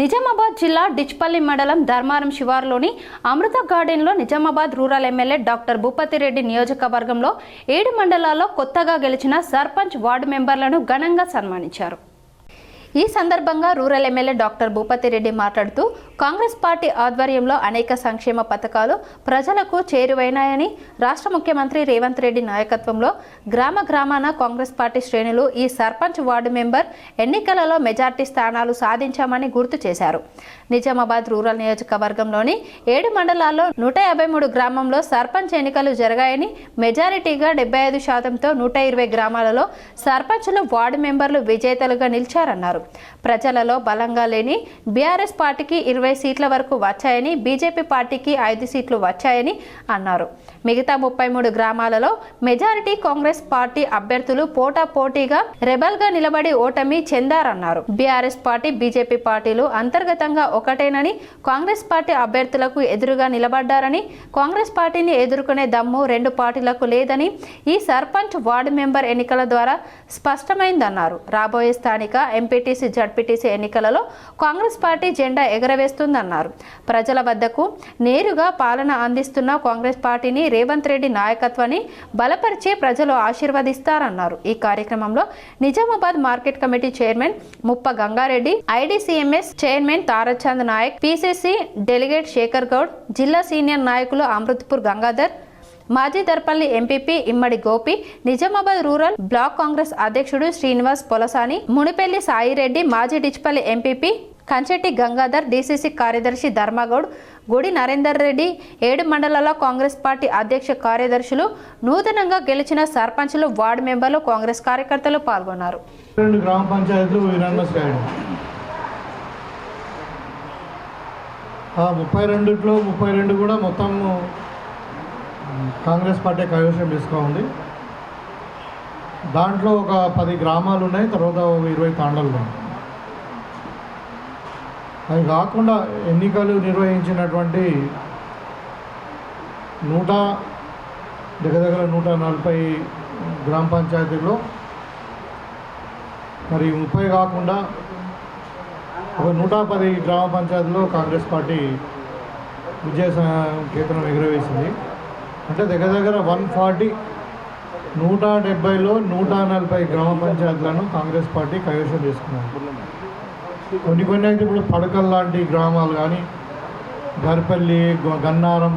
నిజామాబాద్ జిల్లా డిచ్పల్లి మండలం ధర్మారం శివారులోని అమృత గార్డెన్లో Nizamabad rural MLA doctor Bhupathireddy నియోజకవర్గంలో ఏడు మండలాల్లో కొత్తగా గెలిచిన సర్పంచ్ వార్డు మెంబర్లను ఘనంగా సన్మానించారు. ఈ సందర్భంగా రూరల్ ఎమ్మెల్యే డాక్టర్ భూపతిరెడ్డి మాట్లాడుతూ కాంగ్రెస్ పార్టీ ఆధ్వర్యంలో అనేక సంక్షేమ పథకాలు ప్రజలకు చేరువైనాయని రాష్ట్ర ముఖ్యమంత్రి రేవంత్ రెడ్డి నాయకత్వంలో గ్రామ గ్రామాన కాంగ్రెస్ పార్టీ శ్రేణులు ఈ సర్పంచ్ వార్డు మెంబర్ ఎన్నికలలో మెజార్టీ స్థానాలు సాధించామని గుర్తు చేశారు. నిజామాబాద్ రూరల్ నియోజకవర్గంలోని ఏడు మండలాల్లో నూట యాభై మూడు గ్రామంలో సర్పంచ్ ఎన్నికలు జరిగాయని మెజారిటీగా డెబ్బై ఐదు శాతంతో నూట ఇరవై గ్రామాలలో సర్పంచ్లు వార్డు మెంబర్లు విజేతలుగా నిలిచారన్నారు. ప్రజలలో బలంగా లేని బీఆర్ఎస్ పార్టీకి ఇరవై సీట్ల వరకు వచ్చాయని బీజేపీ పార్టీకి ఐదు సీట్లు వచ్చాయని అన్నారు. మిగతా ముప్పై మూడు గ్రామాలలో మెజారిటీ కాంగ్రెస్ పార్టీ అభ్యర్థులు పోటా పోటీగా రెబల్గా నిలబడి ఓటమి చెందారన్నారు. బీఆర్ఎస్ పార్టీ బీజేపీ పార్టీలు అంతర్గతంగా ఒకటేనని కాంగ్రెస్ పార్టీ అభ్యర్థులకు ఎదురుగా నిలబడ్డారని కాంగ్రెస్ పార్టీని ఎదుర్కొనే దమ్ము రెండు పార్టీలకు లేదని ఈ సర్పంచ్ వార్డు మెంబర్ ఎన్నికల ద్వారా స్పష్టమైందన్నారు. రాబోయే స్థానిక ఎంపీటీసీ జడ్పీటీసీ ఎన్నికలలో కాంగ్రెస్ పార్టీ జెండా ఎగరవేస్తుందన్నారు. ప్రజల వద్దకు నేరుగా పాలన అందిస్తున్న కాంగ్రెస్ పార్టీని రేవంత్ రెడ్డి నాయకత్వాన్ని బలపరిచి ప్రజలు ఆశీర్వదిస్తారన్నారు. ఈ కార్యక్రమంలో Nizamabad market committee chairman Muppa Gangareddy IDCMS chairman Tarachand Naik PCC delegate Shekhar Goud జిల్లా సీనియర్ నాయకులు అమృత్పూర్ గంగాధర్ మాజీ Darpalli MPP Immadi Gopi Nizamabad rural block Congress అధ్యక్షుడు శ్రీనివాస్ పొలసాని మునిపెల్లి సాయిరెడ్డి మాజీ డిచ్పల్లి ఎంపీపీ కంచెట్టి గంగాధర్ డీసీసీ కార్యదర్శి ధర్మగౌడ్ గుడి నరేందర్ రెడ్డి ఏడు మండలాల కాంగ్రెస్ పార్టీ అధ్యక్ష కార్యదర్శులు నూతనంగా గెలిచిన సర్పంచ్లు వార్డు మెంబర్లు కాంగ్రెస్ కార్యకర్తలు పాల్గొన్నారు. ముప్పై రెండులో ముప్పై రెండు కూడా మొత్తం కాంగ్రెస్ పార్టీ కైవసం తీసుకోండి దాంట్లో ఒక పది గ్రామాలు ఉన్నాయి తర్వాత ఒక ఇరవై తాండాలు ఉన్నాయి. అవి కాకుండా ఎన్నికలు నిర్వహించినటువంటి నూట దగ్గర దగ్గర నూట నలభై గ్రామ పంచాయతీల్లో మరి ముప్పై కాకుండా ఒక నూట పది గ్రామ పంచాయతీలో కాంగ్రెస్ పార్టీ విజయ కేంద్రం ఎగురవేసింది. అంటే దగ్గర దగ్గర వన్ ఫార్టీ నూట డెబ్బైలో నూట నలభై గ్రామ పంచాయతీలను కాంగ్రెస్ పార్టీ కైవసం చేసుకున్నారు. కొన్ని కొన్ని అయితే ఇప్పుడు పడకల్ లాంటి గ్రామాలు కానీ గర్పల్లి గన్నారం